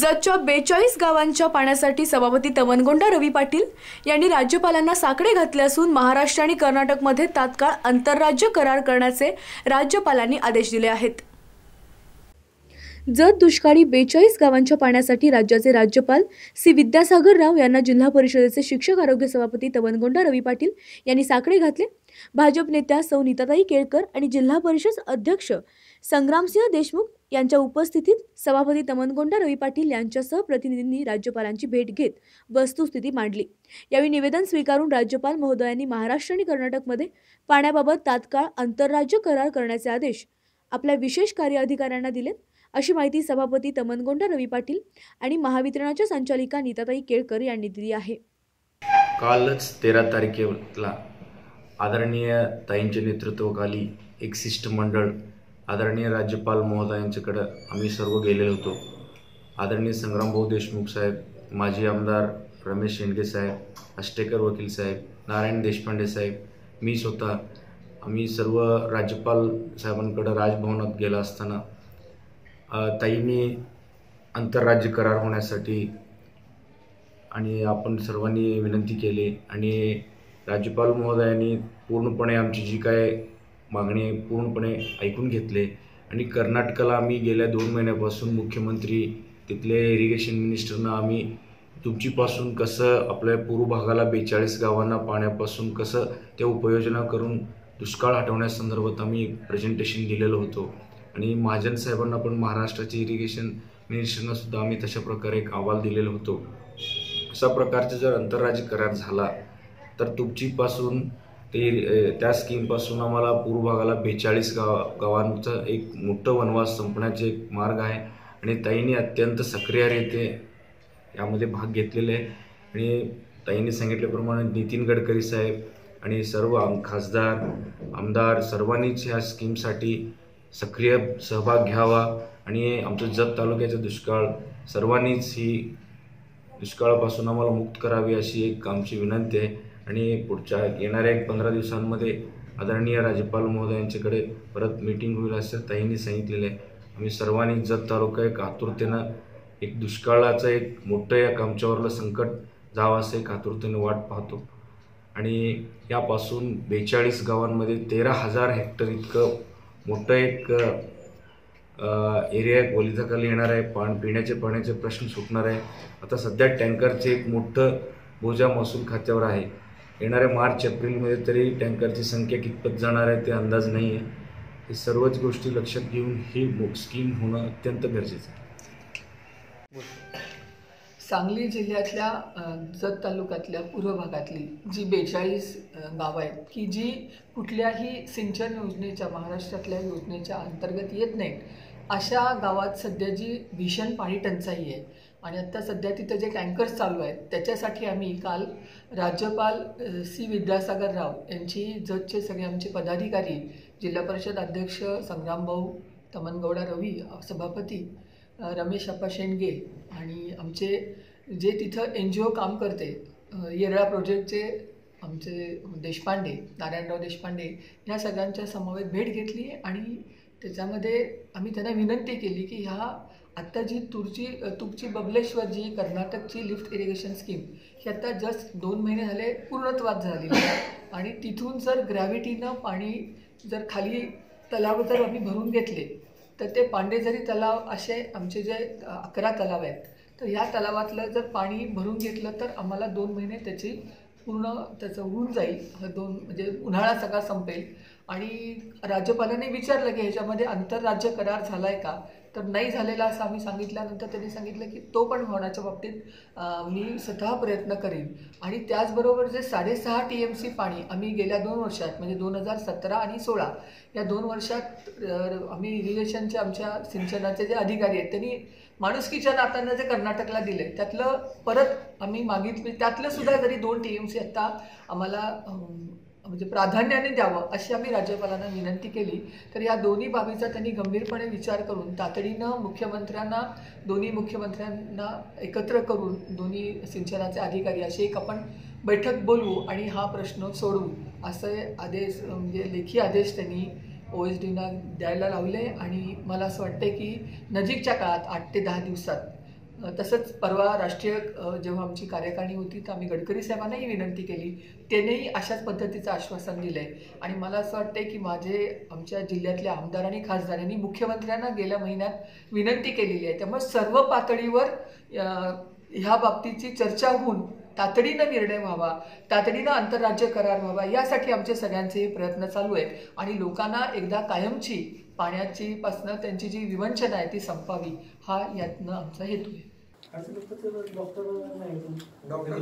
जतच्या बेचाळीस गावांच्या पाण्यासाठी सभापती तवनगोंडा रवी पाटील यांनी राज्यपालांना साकडे घातले असून महाराष्ट्र आणि कर्नाटकमध्ये तात्काळ आंतरराज्य करार करण्याचे राज्यपालांनी आदेश दिले आहेत. जत दुष्काळी बेचाळीस गावांच्या पाण्यासाठी राज्याचे राज्यपाल सी विद्यासागर राव यांना जिल्हा परिषदेचे शिक्षक आरोग्य सभापती तवनगोंडा रवी पाटील यांनी साकडे घातले. भाजप नेत्या सौ नीताताई केळकर आणि जिल्हा परिषद अध्यक्ष संग्रामसिंह देशमुख यांच्या उपस्थितीत सभापती तमनगोंडा रवी पाटील यांच्यासह प्रतिनिधींनी राज्यपालांची भेट घेत वस्तुस्थिती मांडली. यावेळी निवेदन स्वीकारून राज्यपाल महोदयांनी महाराष्ट्र आणि कर्नाटकमध्ये पाण्याबाबत तात्काळ आंतरराज्य करार करण्याचे आदेश आपल्या विशेष कार्य अधिकाऱ्यांना दिलेत. अशी माहिती सभापती तमनगोंडा रवी पाटील आणि महावितरणाच्या संचालिका नीताताई केळकर यांनी दिली आहे. कालच तेरा तारखेला आदरणीय ताईंच्या नेतृत्वाखाली एक शिष्टमंडळ आदरणीय राज्यपाल महोदयांच्याकडं आम्ही सर्व गेलेलो होतो. आदरणीय संग्रामभाऊ देशमुख साहेब माजी आमदार रमेश शेंडगे साहेब अष्टेकर वकील साहेब नारायण देशपांडे साहेब मी स्वतः आम्ही सर्व राज्यपाल साहेबांकडं राजभवनात गेला असताना ताईंनी आंतरराज्य करार होण्यासाठी आणि आपण सर्वांनी विनंती केली आणि राज्यपाल महोदयांनी पूर्णपणे आमची जी काय मागणी आहे पूर्णपणे ऐकून घेतले. आणि कर्नाटकाला आम्ही गेल्या दोन महिन्यापासून मुख्यमंत्री तिथले इरिगेशन मिनिस्टरनं आम्ही तुमचीपासून कसं आपल्या पूर्व भागाला बेचाळीस गावांना पाण्यापासून कसं ते उपयोजना करून दुष्काळ हटवण्यासंदर्भात आम्ही प्रेझेंटेशन दिलेलं होतो. आणि महाजन साहेबांना पण महाराष्ट्राचे इरिगेशन मिनिस्टरना सुद्धा आम्ही तशा प्रकारे एक अहवाल दिलेला होतो. अशा प्रकारचा जर आंतरराज्य करार झाला तर तुपचीपासून ते त्या स्कीमपासून आम्हाला पूर्व भागाला बेचाळीस गाव गावांचं एक मोठं वनवास संपण्याचे एक मार्ग आहे. आणि ताईंनी अत्यंत सक्रियरित्या यामध्ये भाग घेतलेले आहे. आणि ताईंनी सांगितल्याप्रमाणे नितीन गडकरी साहेब आणि सर्व आम खासदार आमदार सर्वांनीच ह्या स्कीमसाठी सक्रिय सहभाग घ्यावा. आणि आमचं जत तालुक्याचा दुष्काळ सर्वांनीच ही दुष्काळापासून आम्हाला मुक्त करावी अशी एक आमची विनंती आहे. आणि पुढच्या येणाऱ्या एक पंधरा दिवसांमध्ये आदरणीय राज्यपाल महोदयांच्याकडे परत मीटिंग होईल असं ताईंनी सांगितलेलं आहे. आम्ही सर्वांनी जत तालुका एक आतुरतेनं एक दुष्काळाचं एक मोठं एक आमच्यावरलं संकट जावं असं एक आतुरतेनं वाट पाहतो. आणि यापासून बेचाळीस गावांमध्ये तेरा हजार हेक्टर इतकं मोठं एक एरिया एक येणार आहे. पाण पिण्याचे पाण्याचे प्रश्न सुटणार आहे. आता सध्या टँकरचे एक मोठं बोजा महसूल खात्यावर आहे. येणाऱ्या मार्च एप्रिलमध्ये तरी टँकरची संख्या कितपत जाणार आहे ते अंदाज नाही आहे. हे सर्वच गोष्टी लक्षात घेऊन ही स्कीम होणं अत्यंत गरजेचं आहे. सांगली जिल्ह्यातल्या जत तालुक्यातल्या पूर्व भागातली जी बेचाळीस गावं आहेत की जी कुठल्याही सिंचन योजनेच्या महाराष्ट्रातल्या योजनेच्या अंतर्गत येत नाहीत अशा गावात सध्या जी भीषण पाणी टंचाई आहे आणि आत्ता सध्या तिथं जे टँकर्स चालू आहेत त्याच्यासाठी आम्ही काल राज्यपाल सी विद्यासागर राव यांची जतचे सगळे आमचे पदाधिकारी जिल्हा परिषद अध्यक्ष संग्रामभाऊ तमनगौडा रवी सभापती रमेश अप्पा शेंडगे आणि आमचे जे तिथं एन जी ओ काम करते येरळा प्रोजेक्टचे आमचे देशपांडे नारायणराव देशपांडे ह्या सगळ्यांच्या समवेत भेट घेतली आणि त्याच्यामध्ये आम्ही त्यांना विनंती केली की ह्या आत्ता जी तुरची अ, तुपची बबलेश्वर जी कर्नाटकची लिफ्ट इरिगेशन स्कीम ही आत्ता जस्ट दोन महिने झाले पूर्णत्वात झालेली आहे. आणि तिथून जर ग्रॅव्हिटीनं पाणी जर खाली तलाव जर आम्ही भरून घेतले तर ते पांडेझरी तलाव असे आमचे जे अकरा तलाव आहेत तर ह्या तलावातलं जर पाणी भरून घेतलं तर आम्हाला दोन महिने त्याची पूर्ण त्याचं होऊन जाईल. हा दोन म्हणजे उन्हाळा सगळा संपेल. आणि राज्यपालांनी विचारलं की ह्याच्यामध्ये आंतरराज्य करार झाला आहे का? तर नाही झालेला असं आम्ही सांगितल्यानंतर त्यांनी सांगितलं की तो पण होण्याच्या बाबतीत मी स्वतः प्रयत्न करेन. आणि त्याचबरोबर जे साडेसहा टी एम सी पाणी आम्ही गेल्या दोन वर्षात म्हणजे दोन हजार सतरा आणि सोळा या दोन वर्षात आम्ही इरिगेशनचे आमच्या सिंचनाचे जे अधिकारी आहेत त्यांनी माणुसकीच्या नात्यानं जे कर्नाटकला दिले त्यातलं परत आम्ही मागितले त्यातलं सुद्धा जरी दोन टी एम सी आत्ता आम्हाला म्हणजे प्राधान्याने द्यावं अशी आम्ही राज्यपालांना विनंती केली. तर या दोन्ही बाबीचा त्यांनी गंभीरपणे विचार करून तातडीनं मुख्यमंत्र्यांना दोन्ही मुख्यमंत्र्यांना एकत्र करून दोन्ही सिंचनाचे अधिकारी अशी एक आपण बैठक बोलवू आणि हा प्रश्न सोडवू असे आदेश म्हणजे लेखी आदेश त्यांनी ओ एस डीना द्यायला लावले. आणि मला असं वाटतं की नजीकच्या काळात आठ ते दहा दिवसात तसंच परवा राष्ट्रीय जेव्हा आमची कार्यकारिणी होती तर आम्ही गडकरी साहेबांनाही विनंती केली. त्यांनीही अशाच पद्धतीचं आश्वासन दिलं आहे आणि मला असं वाटतं की माझे आमच्या जिल्ह्यातल्या आमदार आणि खासदारांनी मुख्यमंत्र्यांना गेल्या महिन्यात विनंती केलेली आहे. त्यामुळे सर्व पातळीवर ह्या बाबतीची चर्चा होऊन तातडीनं निर्णय व्हावा तातडीनं आंतरराज्य करार व्हावा यासाठी आमचे सगळ्यांचे प्रयत्न चालू आहेत. आणि लोकांना एकदा कायमची पाण्याची पासनं त्यांची जी विवंचना आहे ती संपावी हा यातनं आमचा हेतू आहे. डॉक्टर